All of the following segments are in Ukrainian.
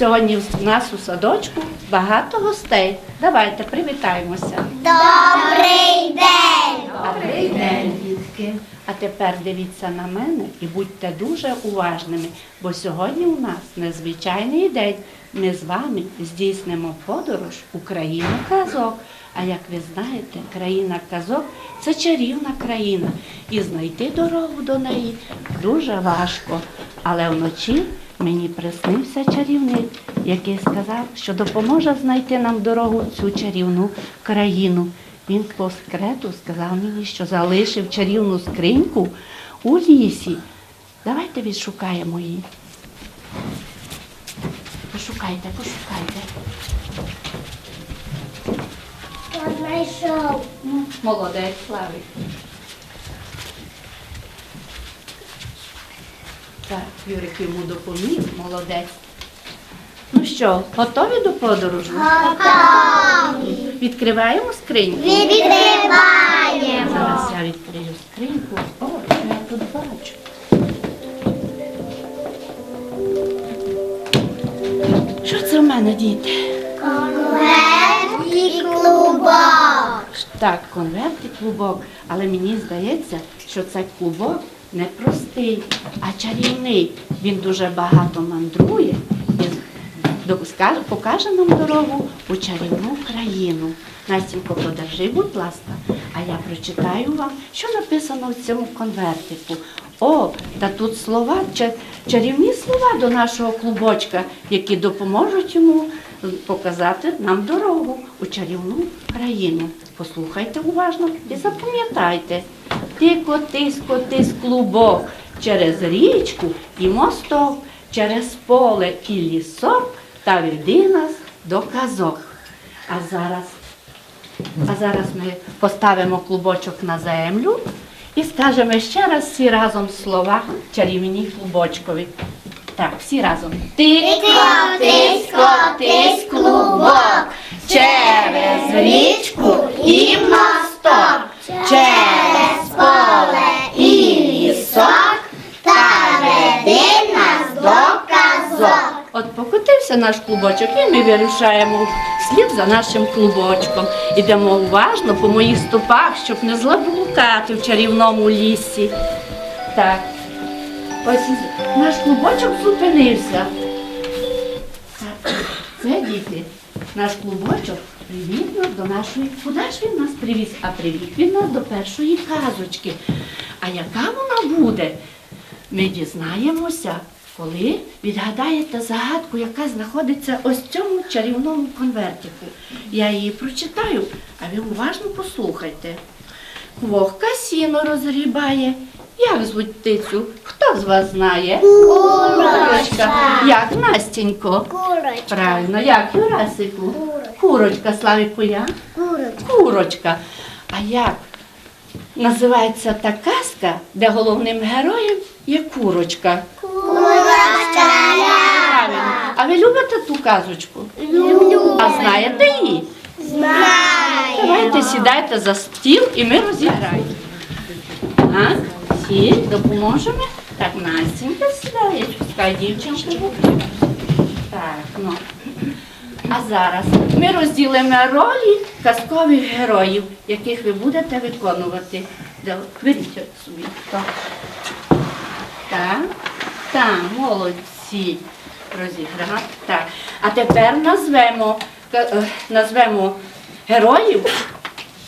сьогодні в нас у садочку багато гостей. Давайте привітаємося. Добрий день! Добрий день, дітки. А тепер дивіться на мене і будьте дуже уважними, бо сьогодні у нас незвичайний день. Ми з вами здійснимо подорож у країну казок. А як ви знаєте, країна казок це чарівна країна, і знайти дорогу до неї дуже важко. Але вночі мені приснився чарівник, який сказав, що допоможе знайти нам дорогу в цю чарівну країну. Він по секрету сказав мені, що залишив чарівну скриньку у лісі. Давайте відшукаємо її. Пошукайте, пошукайте. Хто знайшов? Молодець, Славик. Так, Юрик йому допоміг, молодець. Ну що, готові до подорожі? Готові! Відкриваємо скриньку. Відкриваємо! Зараз я відкрию скриньку. О, що я тут бачу. Що це в мене, діти? Конверт і клубок! Так, конверт і клубок. Але мені здається, що цей клубок не простий, а чарівний. Він дуже багато мандрує і покаже нам дорогу у чарівну країну. Настінько, подержи, будь ласка, а я прочитаю вам, що написано в цьому конвертику. О, та тут слова, чарівні слова до нашого клубочка, які допоможуть йому показати нам дорогу у чарівну країну. Послухайте уважно і запам'ятайте. Ти котись, котись клубок через річку і мосток, через поле і лісок та веди нас до казок. А зараз, а зараз ми поставимо клубочок на землю і скажемо ще раз всі разом слова чарівні клубочкові. Так, всі разом. Ти Котись, котись, клубок, через річку і мосток, покотився наш клубочок, і ми вирушаємо слід за нашим клубочком. Ідемо уважно по моїх стопах, щоб не злаблукати в чарівному лісі. Так, ось наш клубочок зупинився. Так, це діти. Наш клубочок привів нас до нашої. Куди ж він нас привіз? А привів він нас до першої казочки. А яка вона буде? Ми дізнаємося, коли відгадаєте загадку, яка знаходиться ось в цьому чарівному конвертику. Я її прочитаю, а ви уважно послухайте. Вовка сіно розгрібає. Як звуть птицю? Хто з вас знає? Курочка. Як Настінько? Курочка. Правильно, як Юрасику? Курочка. Курочка, Славіку, як? Курочка. Курочка. А як називається та казка, де головним героєм є курочка? Правильно. А ви любите ту казочку? Люблю. А знаєте її? Знаю. Давайте сідайте за стіл і ми розіграємо. Так, всі допоможемо. Так, Настенька сідає, пускай дівчинку. Так, ну. А зараз ми розділимо ролі казкових героїв, яких ви будете виконувати. Беріть собі. Так. Так, так, Розіграти. Так. А тепер назвемо, е, назвемо героїв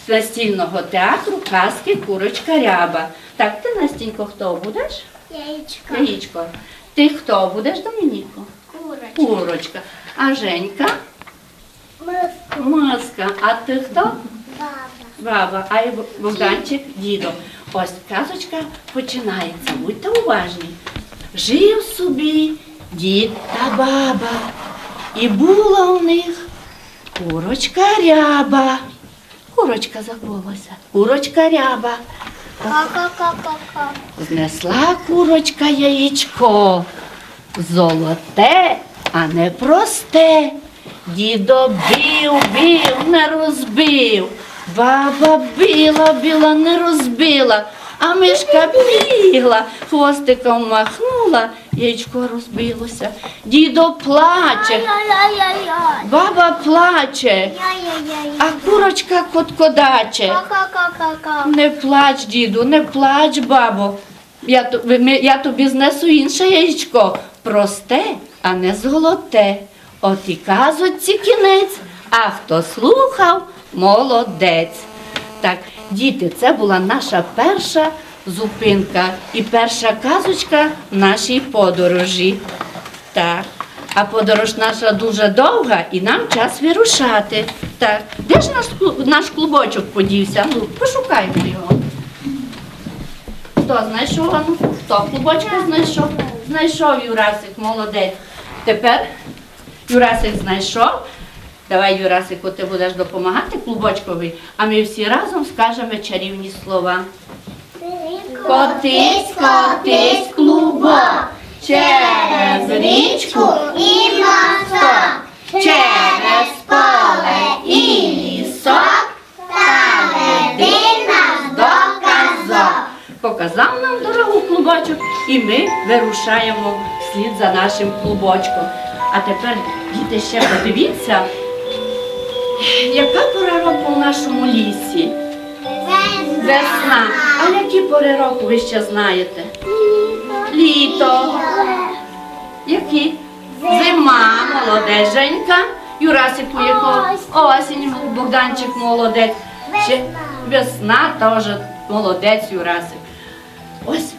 настільного театру казки Курочка Ряба. Так, ти Настінько, хто будеш? Яєчко. Яєчко. Ти хто будеш, Домініко? Курочка. Курочка. А Женька? Миска. Маска. А ти хто? Баба. Баба, а Богданчик дідо. Ось казочка починається. Будьте уважні. Жив собі дід та баба, і була у них курочка ряба. Курочка забулася. Курочка ряба. Ка-ка-ка-ка-ка. Знесла курочка яєчко. Золоте, а не просте. Дідо бив, бив, не розбив. Баба біла, біла, не розбила. А мишка бігла, хвостиком махнула, яєчко розбилося. Дідо плаче, баба плаче, а курочка коткодаче. Не плач, діду, не плач, бабо. Я, то- ми- я тобі знесу інше яєчко. Просте, а не золоте. От і казочці кінець, а хто слухав, молодець. Так, діти, це була наша перша зупинка і перша казочка нашій подорожі. Так. А подорож наша дуже довга і нам час вирушати. Так, де ж наш, наш клубочок подівся? Ну, пошукаймо його. Хто знайшов? Ну, хто клубочка знайшов? Знайшов Юрасик, молодець. Тепер Юрасик знайшов. Давай, Юрасику, ти будеш допомагати клубочкові, а ми всі разом скажемо чарівні слова. Котись, котись, клубок, через річку і мосток, через поле і лісок, та веди нас до казок. Показав нам дорогу клубочок, і ми вирушаємо вслід за нашим клубочком. А тепер, діти, ще подивіться, яка пора року в нашому лісі? Весна. А які пори року ви ще знаєте? Літо. Які? Зима, молодець Женька. Юрасику якого? Осінь, Богданчик молодець. Ще весна теж молодець Юрасик. Ось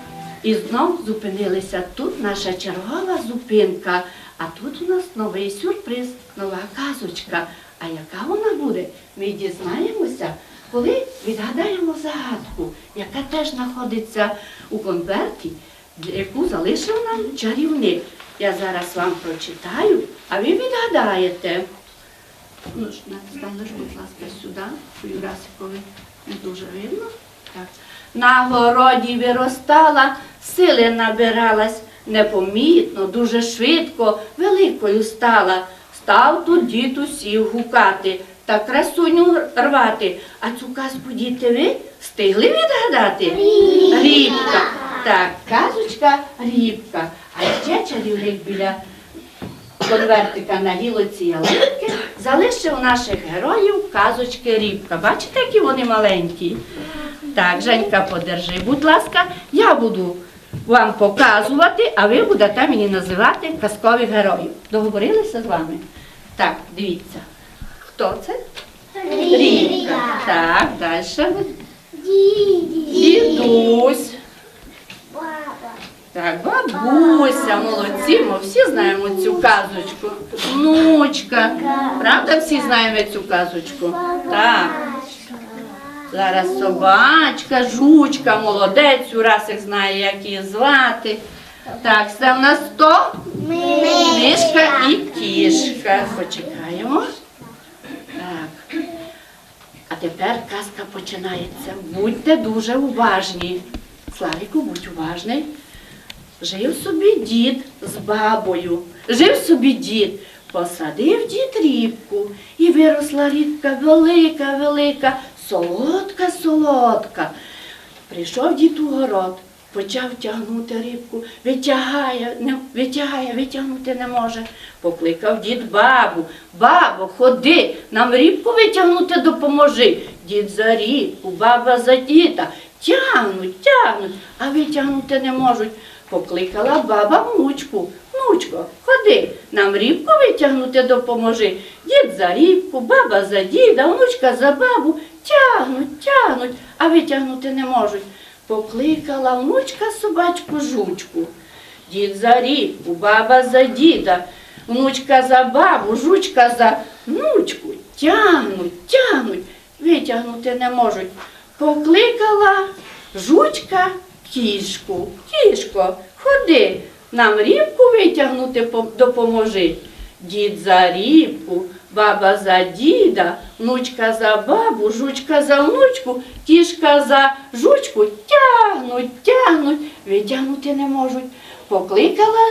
і знов зупинилися. Тут наша чергова зупинка. А тут у нас новий сюрприз, нова казочка. А яка вона буде? Ми дізнаємося, коли відгадаємо загадку, яка теж знаходиться у конверті, яку залишив нам чарівник. Я зараз вам прочитаю, а ви відгадаєте. Ну станеш, будь ласка, сюди, Юрасикові не дуже видно. На городі виростала, сили набиралась, непомітно, дуже швидко, великою стала. Став тут дід усіх гукати та красуню рвати. А цю казку діти ви встигли відгадати? Рібка. Так, казочка рібка. А ще чарівник біля конвертика на гілоці ялинки залишив наших героїв казочки Рібка. Бачите, які вони маленькі? Так, Женька, подержи, будь ласка, я буду вам показувати, а ви будете мені називати казкових героїв. Договорилися з вами? Так, дивіться. Хто це? Рібка. Так, далі. Дідусь. Так, бабуся, молодці, ми всі знаємо цю казочку. Внучка. Правда, всі знаємо цю казочку? Так. Зараз собачка, жучка, молодець, Урасик знає, як її звати. Так, це в нас хто? Мишка і кішка. Почекаємо. Так. А тепер казка починається. Будьте дуже уважні. Славіку, будь уважний. Жив собі дід з бабою. Жив собі дід. Посадив дід рібку, і виросла рібка велика, велика, солодка, солодка. Прийшов дід у город, почав тягнути рибку, витягає, не, витягає, витягнути не може. Покликав дід бабу. Бабо, ходи, нам рибку витягнути допоможи. Дід за рибку, баба за діда. Тягнуть, тягнуть, а витягнути не можуть. Покликала баба внучку. Внучко, ходи, нам рібку витягнути допоможи. Дід за рібку, баба за діда, внучка за бабу. Тягнуть, тягнуть, а витягнути не можуть. Покликала внучка собачку жучку. Дід за рібку, баба за діда, внучка за бабу, жучка за внучку. Тягнуть, тягнуть, витягнути не можуть. Покликала жучка кішку. Кішко, ходи, нам рібку витягнути допоможи. Дід за рібку, баба за діда, внучка за бабу, жучка за внучку, кішка за жучку тягнуть, тягнуть, витягнути не можуть. Покликала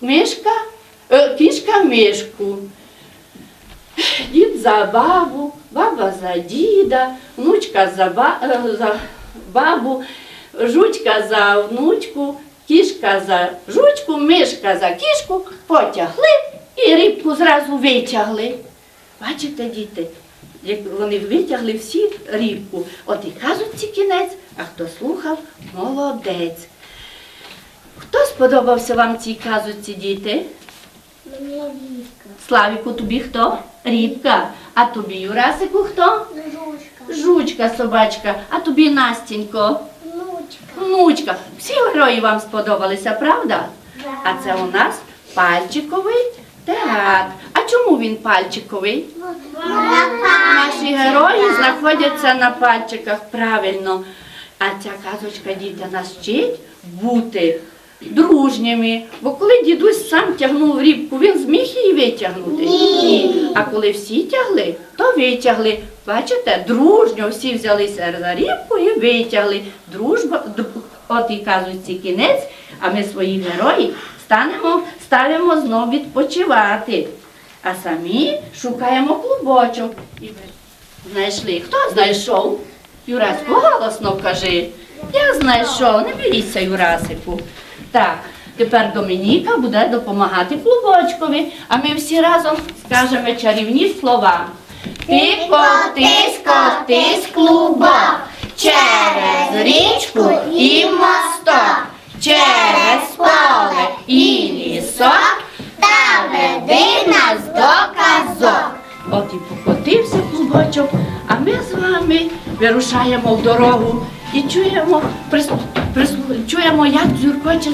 мишка, е, кішка мишку. Дід за бабу, баба за діда, внучка за, ба, е, за бабу, жучка за внучку, кішка за жучку, мишка за кішку, потягли і рибку зразу витягли. Бачите, діти, як вони витягли всі рібку. От і кажуть ці кінець, а хто слухав, молодець. Хто сподобався вам цій казуці, діти? Мені віска. Славіку, тобі хто? Рібка. А тобі, Юрасику, хто? Жучка. Жучка, собачка, а тобі Настінько. Внучка. Внучка. Всі герої вам сподобалися, правда? А це у нас пальчиковий театр. Чому він пальчиковий? Наші герої знаходяться на пальчиках правильно. А ця казочка діти нас вчить бути дружніми. Бо коли дідусь сам тягнув рібку, він зміг її витягнути? Ні. А коли всі тягли, то витягли. Бачите, дружньо всі взялися за рібку і витягли. Дружба, от і казуці кінець, а ми своїх героїв станемо, ставимо знов відпочивати. А самі шукаємо клубочок. І ви знайшли. Хто знайшов? Юрасику, голосно кажи. Я знайшов, не бійтеся, Юрасику. Так, тепер Домініка буде допомагати клубочкові, а ми всі разом скажемо чарівні слова. Ти котись, котись, клубок, через річку і мосток, через поле і лісок, Та веди нас до казок. От і покотився клубочок, а ми з вами вирушаємо в дорогу і чуємо, прис, прис- чуємо як дзюркоче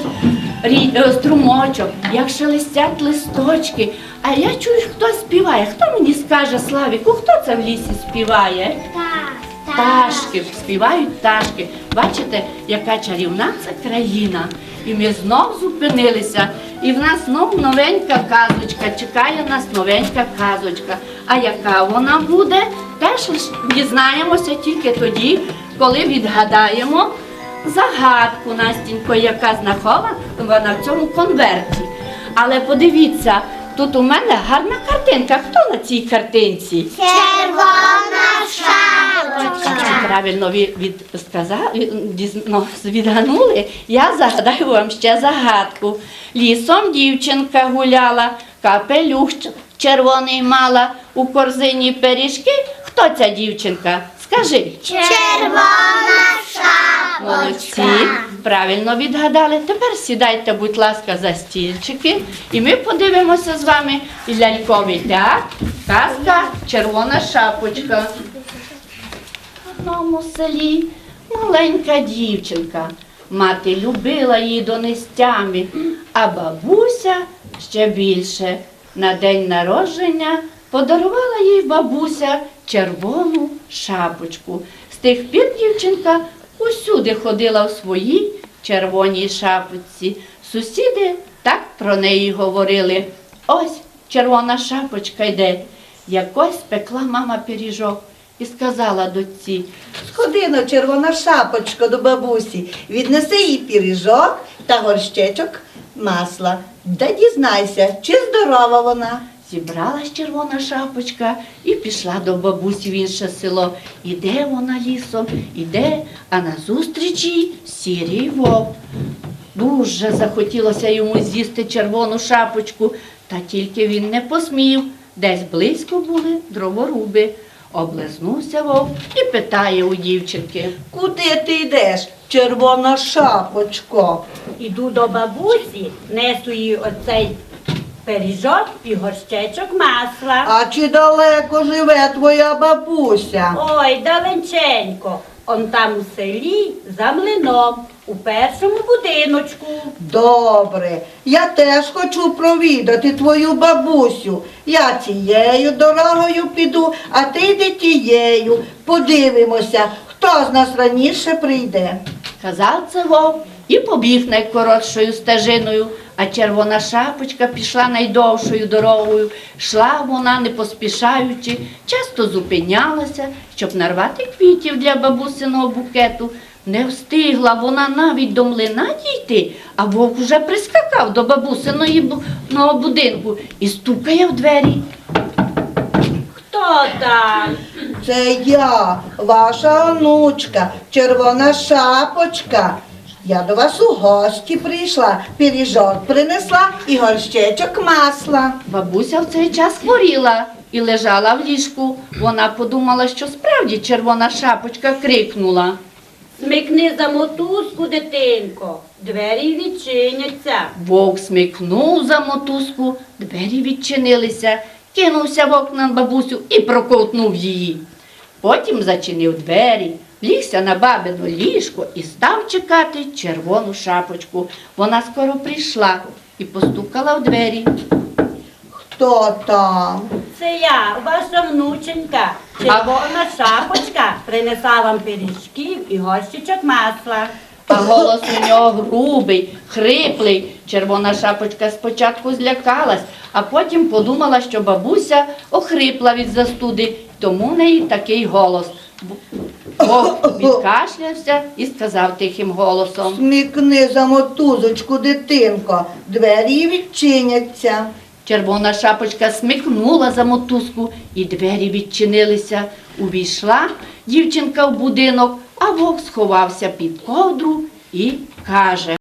е, струмочок, як шелестять листочки. А я чую, хто співає. Хто мені скаже, Славіку, хто це в лісі співає? Так. Пташки, співають пташки. Бачите, яка чарівна це країна. І ми знов зупинилися. І в нас знов новенька казочка. Чекає нас новенька казочка. А яка вона буде, теж дізнаємося тільки тоді, коли відгадаємо загадку Настінько, яка знаходена в цьому конверті. Але подивіться, тут у мене гарна картинка. Хто на цій картинці? Червона шапочка. Правильно від, від, сказав, від, ну, відганули. Я загадаю вам ще загадку. Лісом дівчинка гуляла, капелюх червоний мала, у корзині пиріжки. Хто ця дівчинка? Скажи. Червона шапочка. Молодці, правильно відгадали. Тепер сідайте, будь ласка, за стільчики, і ми подивимося з вами ляльковий театр. Казка Червона шапочка. В одному селі маленька дівчинка. Мати любила її донестями, а бабуся ще більше. На день народження подарувала їй бабуся червону шапочку. З тих пір дівчинка усюди ходила в своїй червоній шапочці. Сусіди так про неї говорили. Ось червона шапочка йде. Якось пекла мама пиріжок і сказала дочці, Сходи на червона шапочка до бабусі, віднеси їй піріжок та горщечок масла. Да дізнайся, чи здорова вона. Зібралась червона шапочка і пішла до бабусі в інше село. Іде вона лісом, іде, а назустріч їй сірий вовк. Дуже захотілося йому з'їсти червону шапочку, та тільки він не посмів. Десь близько були дроворуби. Облизнувся вовк і питає у дівчинки. Куди ти йдеш, червона шапочко? Іду до бабусі, несу їй оцей пиріжок і горщечок масла. А чи далеко живе твоя бабуся? Ой, далеченько. Он там у селі за млином, у першому будиночку. Добре, я теж хочу провідати твою бабусю. Я цією дорогою піду, а ти йди тією. Подивимося, хто з нас раніше прийде. Казав це вовк і побіг найкоротшою стежиною, а червона шапочка пішла найдовшою дорогою. Йшла вона, не поспішаючи, часто зупинялася, щоб нарвати квітів для бабусиного букету. Не встигла вона навіть до млина дійти, а вовк уже прискакав до бабусиного будинку і стукає в двері. Хто там? Це я, ваша онучка, червона шапочка. Я до вас у гості прийшла, пиріжок принесла і горщечок масла. Бабуся в цей час хворіла і лежала в ліжку. Вона подумала, що справді червона шапочка крикнула. Смикни за мотузку, дитинко. Двері відчиняться. Вовк смикнув за мотузку, двері відчинилися, кинувся в окна на бабусю і проковтнув її. Потім зачинив двері, лігся на бабино ліжко і став чекати червону шапочку. Вона скоро прийшла і постукала в двері. Хто там? Це я, ваша внученька. Червона шапочка принесла вам пиріжків і горщичок масла. А голос у нього грубий, хриплий. Червона шапочка спочатку злякалась, а потім подумала, що бабуся охрипла від застуди, тому в неї такий голос. Вовк відкашлявся і сказав тихим голосом. Смікни за мотузочку, дитинко, двері відчиняться. Червона шапочка смикнула за мотузку, і двері відчинилися. Увійшла дівчинка в будинок, а вовк сховався під ковдру і каже.